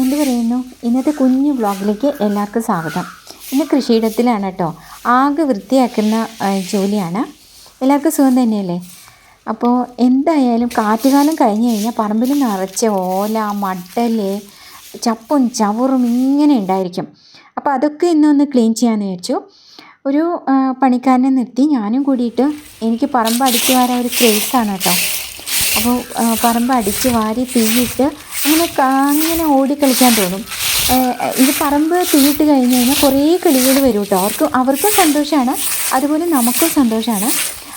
എന്ത് പറയുന്നു? ഇന്നത്തെ കുഞ്ഞു വ്ളോഗിലേക്ക് എല്ലാവർക്കും സ്വാഗതം. ഇന്ന് കൃഷിയിടത്തിലാണ് കേട്ടോ. ആകെ വൃത്തിയാക്കുന്ന ജോലിയാണ്. എല്ലാവർക്കും സുഖം തന്നെയല്ലേ? അപ്പോൾ എന്തായാലും കാറ്റുകാലം കഴിഞ്ഞ് കഴിഞ്ഞാൽ പറമ്പിൽ നിറച്ച ഓല മട്ടൽ ചപ്പും ചവറും ഇങ്ങനെ ഉണ്ടായിരിക്കും. അപ്പോൾ അതൊക്കെ ഇന്നൊന്ന് ക്ലീൻ ചെയ്യാമെന്ന് വിചാരിച്ചു. ഒരു പണിക്കാരനെ നിർത്തി. ഞാനും കൂടിയിട്ട് എനിക്ക് പറമ്പ് അടിച്ചു വരാൻ ഒരു ക്രേസാണ് കേട്ടോ. അപ്പോൾ പറമ്പ് അടിച്ച് വാരി തീയിട്ട് അങ്ങനെ അങ്ങനെ ഓടിക്കളിക്കാൻ തോന്നും. ഇത് പറമ്പ് തീയിട്ട് കഴിഞ്ഞ് കഴിഞ്ഞാൽ കുറേ കിളികൾ വരും കേട്ടോ. അവർക്ക് അവർക്കും സന്തോഷമാണ്. അതുപോലെ നമുക്കും സന്തോഷമാണ്.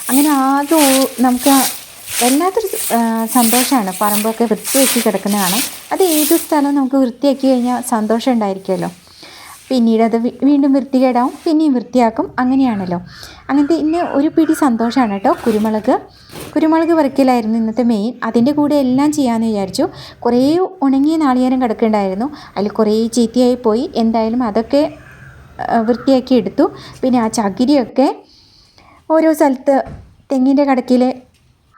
അങ്ങനെ ആകെ നമുക്ക് വല്ലാത്തൊരു സന്തോഷമാണ് പറമ്പൊക്കെ വൃത്തിയാക്കി കിടക്കുന്ന കാണാൻ അത് ഏത് സ്ഥലം നമുക്ക് വൃത്തിയാക്കി കഴിഞ്ഞാൽ സന്തോഷം ഉണ്ടായിരിക്കുമല്ലോ. പിന്നീട് അത് വീണ്ടും വൃത്തികേടാവും പിന്നെയും വൃത്തിയാക്കും. അങ്ങനെയാണല്ലോ. അങ്ങനത്തെ ഇന്ന് ഒരു പിടി സന്തോഷമാണ് കേട്ടോ കുരുമുളക്. കുരുമുളക് പറിക്കലായിരുന്നു ഇന്നത്തെ മെയിൻ അതിന്റെ കൂടെ എല്ലാം ചെയ്യാമെന്ന് വിചാരിച്ചു. കുറേ ഉണങ്ങിയ നാളികേരം കിടക്കുന്നുണ്ടായിരുന്നു അതിൽ കുറേ ചീത്തയായി പോയി. എന്തായാലും അതൊക്കെ വൃത്തിയാക്കി എടുത്തു. പിന്നെ ആ ചകിരിയൊക്കെ ഓരോ സ്ഥലത്ത് തെങ്ങിന്റെ കടക്കിൽ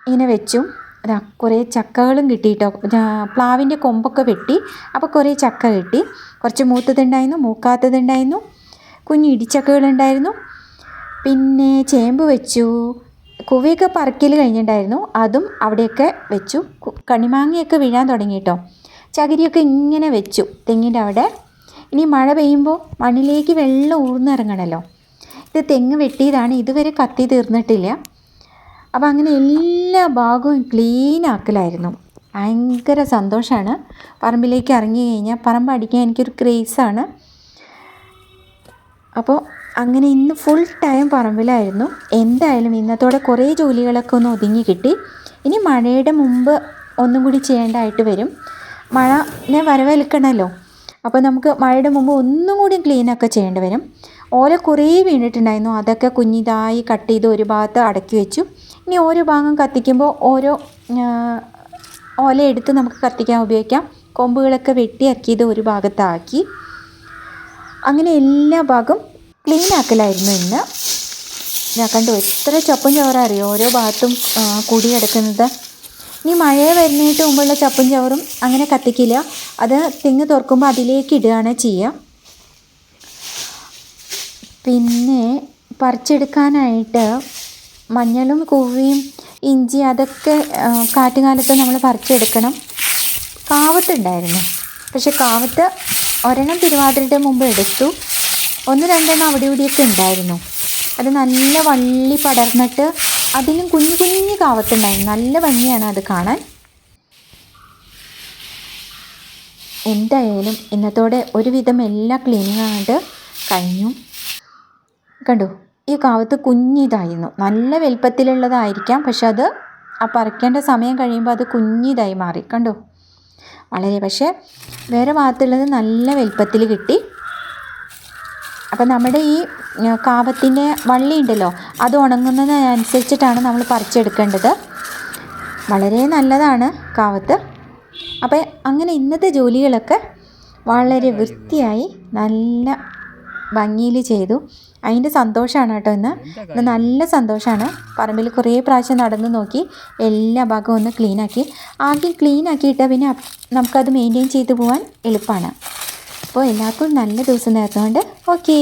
ഇങ്ങനെ വെച്ചു. അതാ കുറേ ചക്കകളും കിട്ടി കേട്ടോ പ്ലാവിന്റെ കൊമ്പൊക്കെ വെട്ടി അപ്പോൾ കുറേ ചക്ക കിട്ടി. കുറച്ച് മൂത്തതുണ്ടായിരുന്നു മൂക്കാത്തതുണ്ടായിരുന്നു കുഞ്ഞു ഇടിച്ചക്കകളുണ്ടായിരുന്നു. പിന്നെ ചേമ്പ് വെച്ചു. കുവയൊക്കെ പറക്കൽ കഴിഞ്ഞിട്ടുണ്ടായിരുന്നു അതും അവിടെയൊക്കെ വെച്ചു. കണിമാങ്ങയൊക്കെ വീഴാൻ തുടങ്ങി ചകിരിയൊക്കെ ഇങ്ങനെ വെച്ചു തെങ്ങിന്റെ അവിടെ. ഇനി മഴ പെയ്യുമ്പോൾ മണ്ണിലേക്ക് വെള്ളം ഊർന്നിറങ്ങണമല്ലോ ഇത് തെങ്ങ് വെട്ടിയതാണ് ഇതുവരെ കത്തി തീർന്നിട്ടില്ല. അപ്പോൾ അങ്ങനെ എല്ലാ ഭാഗവും ക്ലീൻ ആക്കലായിരുന്നു. ഭയങ്കര സന്തോഷമാണ് പറമ്പിലേക്ക് ഇറങ്ങി കഴിഞ്ഞാൽ പറമ്പ് അടിക്കാൻ എനിക്കൊരു ക്രേസാണ് അപ്പോൾ അങ്ങനെ ഇന്ന് ഫുൾ ടൈം പറമ്പിലായിരുന്നു. എന്തായാലും ഇന്നത്തോടെ കുറേ ജോലികളൊക്കെ ഒന്ന് ഒതുങ്ങി കിട്ടി. ഇനി മഴയുടെ മുമ്പ് ഒന്നും കൂടി ചെയ്യേണ്ടതായിട്ട് വരും. മഴനെ വരവേൽക്കണമല്ലോ അപ്പോൾ നമുക്ക് മഴയുടെ മുമ്പ് ഒന്നും കൂടി ക്ലീനൊക്കെ ചെയ്യേണ്ടി വരും. ഓല കുറേ വീണിട്ടുണ്ടായിരുന്നു. അതൊക്കെ കുഞ്ഞിതായി കട്ട് ചെയ്ത് ഒരു ഭാഗത്ത് അടക്കി വെച്ചു. ഇനി ഓരോ ഭാഗം കത്തിക്കുമ്പോൾ ഓരോ ഓല എടുത്ത് നമുക്ക് കത്തിക്കാൻ ഉപയോഗിക്കാം. കൊമ്പുകളൊക്കെ വെട്ടിയാക്കിയത് ഒരു ഭാഗത്താക്കി. അങ്ങനെ എല്ലാ ഭാഗവും ക്ലീൻ ആക്കലായിരുന്നു ഇന്ന്. ഞാൻ കണ്ടു എത്ര ചപ്പും ചവറും ഓരോ ഭാഗത്തും കൂടി കിടക്കുന്നത്. ഇനി മഴ വരുന്നതിന് മുമ്പുള്ള ചപ്പും ചവറും അങ്ങനെ കത്തിക്കില്ല. അത് തെങ്ങ് തുറക്കുമ്പോൾ അതിലേക്ക് ഇടുകയാണ് ചെയ്യുക. പിന്നെ പറിച്ചെടുക്കാനായിട്ട് മഞ്ഞളും കൂവയും ഇഞ്ചി അതൊക്കെ കാറ്റുകാലത്ത് നമ്മൾ പറിച്ചെടുക്കണം. കാവത്തുണ്ടായിരുന്നു. പക്ഷെ കാവത്ത് ഒരെണ്ണം തിരുവാതിരയുടെ മുമ്പ് എടുത്തു. ഒന്ന് രണ്ടെണ്ണം അവിടെ ഇവിടെയൊക്കെ ഉണ്ടായിരുന്നു. അത് നല്ല വള്ളി പടർന്നിട്ട് അതിനും കുഞ്ഞു കുഞ്ഞു കാവത്തുണ്ടായിരുന്നു. നല്ല ഭംഗിയാണ് അത് കാണാൻ. എന്തായാലും ഇന്നത്തോടെ ഒരുവിധം എല്ലാ ക്ലീനിങ്ങായിട്ട് കഴിഞ്ഞു. കണ്ടു? ഈ കാവത്ത് കുഞ്ഞിതായിരുന്നു. നല്ല വലിപ്പത്തിലുള്ളതായിരിക്കാം പക്ഷെ അത് ആ പറിക്കേണ്ട സമയം കഴിയുമ്പോൾ അത് കുഞ്ഞിതായി മാറി. കണ്ടു? വളരെ പക്ഷേ വേറെ ഭാഗത്തുള്ളത് നല്ല വലിപ്പത്തിൽ കിട്ടി. അപ്പം നമ്മുടെ ഈ കാവത്തിന്റെ വള്ളി ഉണ്ടല്ലോ അത് ഉണങ്ങുന്നതിനനുസരിച്ചിട്ടാണ് നമ്മൾ പറിച്ചെടുക്കേണ്ടത്. വളരെ നല്ലതാണ് കാവത്ത്. അപ്പം അങ്ങനെ ഇന്നത്തെ ജോലികളൊക്കെ വളരെ വൃത്തിയായി നല്ല ഭംഗിയിൽ ചെയ്തു. അതിന്റെ സന്തോഷമാണ് കേട്ടോ ഇന്ന്. ഇന്ന് നല്ല സന്തോഷമാണ് പറമ്പിൽ കുറേ പ്രാവശ്യം നടന്നു നോക്കി. എല്ലാ ഭാഗവും ഒന്ന് ക്ലീനാക്കി ആദ്യം ക്ലീനാക്കിയിട്ട് പിന്നെ നമുക്കത് മെയിന്റെയിൻ ചെയ്തു പോകാൻ എളുപ്പമാണ് അപ്പോൾ എല്ലാവർക്കും നല്ല ദിവസം നേർന്നുകൊണ്ട്. ഓക്കേ